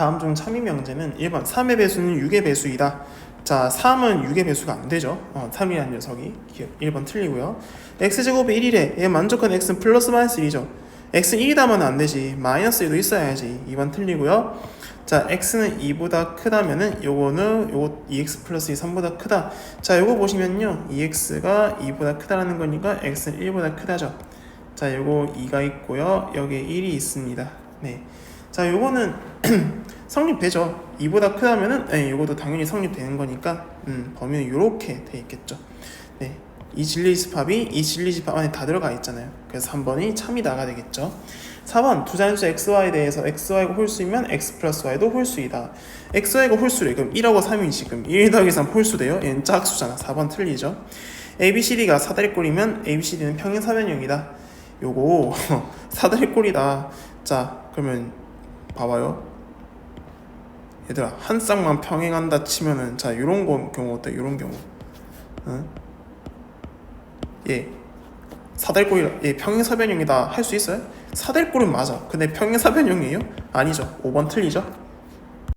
다음 중 참이 명제는 1번 3의 배수는 6의 배수이다. 자, 3은 6의 배수가 안 되죠. 어, 3이라는 녀석이. 기억 1번 틀리고요. x제곱이 1이래. 얘 만족한 x는 플러스 마이너스 1이죠. x는 1이다면 안 되지. 마이너스 1도 있어야지. 2번 틀리고요. 자, x는 2보다 크다면은 요거는 요거 2x 플러스 2 3보다 크다. 자, 요거 보시면요. 2x가 2보다 크다라는 거니까 x는 1보다 크다죠. 자, 요거 2가 있고요. 여기에 1이 있습니다. 네. 자, 요거는 성립되죠. 2보다 크다면은 네, 요것도 당연히 성립되는 거니까 음, 범위는 요렇게 돼 있겠죠. 네. 이 진리집합이 이 진리집합 안에 다 들어가 있잖아요. 그래서 3번이 참이다가 되겠죠. 4번 두 자연수 xy에 대해서 xy가 홀수이면 x 플러스 y도 홀수이다. xy가 홀수래. 그럼 1하고 3이 지금 1 더하기 3 홀수돼요. 얘는 짝수잖아. 4번 틀리죠. ABCD가 사다리꼴이면 ABCD는 평행 사변형이다. 요거 사다리꼴이다. 자 그러면 봐봐요. 얘들아 한 쌍만 평행한다 치면은 자 요런 거 경우 어때? 요런 경우. 응? 예. 사다리꼴이 예, 평행사변형이다 할 수 있어요? 사다리꼴은 맞아. 근데 평행사변형이에요? 아니죠. 5번 틀리죠?